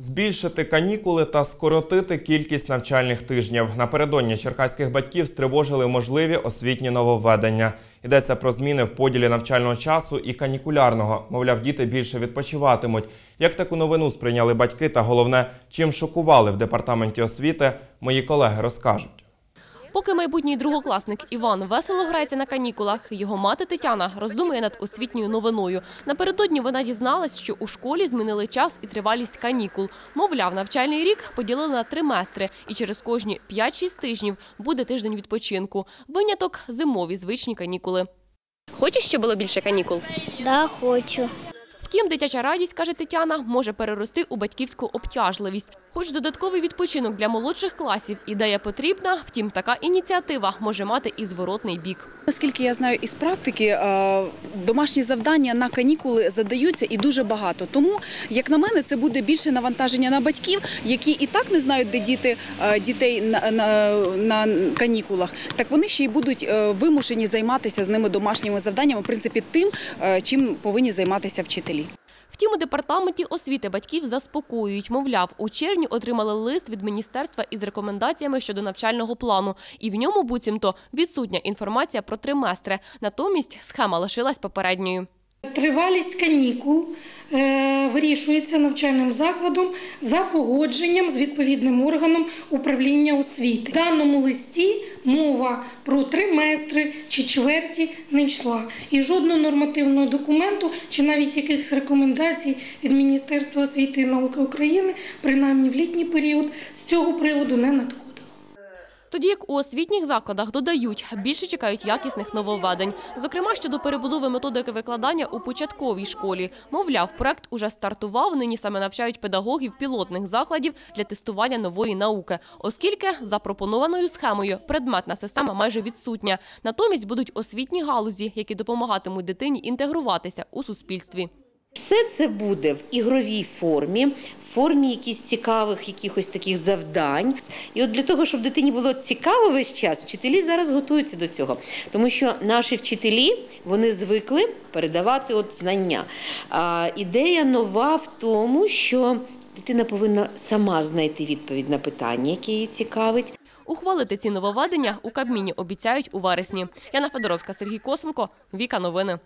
Збільшити канікули та скоротити кількість навчальних тижнів. Напередодні черкаських батьків стривожили можливі освітні нововведення. Йдеться про зміни в поділі навчального часу і канікулярного. Мовляв, діти більше відпочиватимуть. Як таку новину сприйняли батьки та головне, чим шокували в департаменті освіти, мої колеги розкажуть. Поки майбутній другокласник Іван весело грається на канікулах, його мати Тетяна роздумує над освітньою новиною. Напередодні вона дізналась, що у школі змінили час і тривалість канікул. Мовляв, навчальний рік поділили на триместри, і через кожні 5-6 тижнів буде тиждень відпочинку. Виняток – зимові звичні канікули. Хочеш, щоб було більше канікул? Да, хочу. Втім, дитяча радість, каже Тетяна, може перерости у батьківську обтяжливість. Хоч додатковий відпочинок для молодших класів ідея потрібна, втім, така ініціатива може мати і зворотний бік. Наскільки я знаю із практики, е, домашні завдання на канікули задаються і дуже багато. Тому, як на мене, це буде більше навантаження на батьків, які і так не знають, де діти е, дітей на, на, на канікулах. Так вони ще й будуть е, вимушені займатися з ними домашніми завданнями, в принципі, тим, чим повинні займатися вчителі. Втім, у департаменті освіти батьків заспокоюють. Мовляв, у червні отримали лист від міністерства із рекомендаціями щодо навчального плану. І в ньому буцімто відсутня інформація про триместри. Натомість схема лишилась попередньою. Тривалість канікул е, вирішується навчальним закладом за погодженням з відповідним органом управління освіти. В даному листі мова про триместри чи чверті не йшла. І жодного нормативного документу чи навіть якихось рекомендацій від Міністерства освіти і науки України, принаймні в літній період, з цього приводу не надходило. Тоді як у освітніх закладах додають, більше чекають якісних нововведень. Зокрема, щодо перебудови методики викладання у початковій школі. Мовляв, проект уже стартував, нині саме навчають педагогів пілотних закладів для тестування нової науки, оскільки запропонованою схемою предметна система майже відсутня. Натомість будуть освітні галузі, які допомагатимуть дитині інтегруватися у суспільстві. Все це буде в ігровій формі, в формі якихось цікавих якихось таких завдань. І от для того, щоб дитині було цікаво весь час, вчителі зараз готуються до цього. Тому що наші вчителі вони звикли передавати от знання. А ідея нова в тому, що дитина повинна сама знайти відповідь на питання, яке її цікавить. Ухвалити ці нововведення у Кабміні обіцяють у вересні. Яна Федоровська, Сергій Косенко, Віка Новини.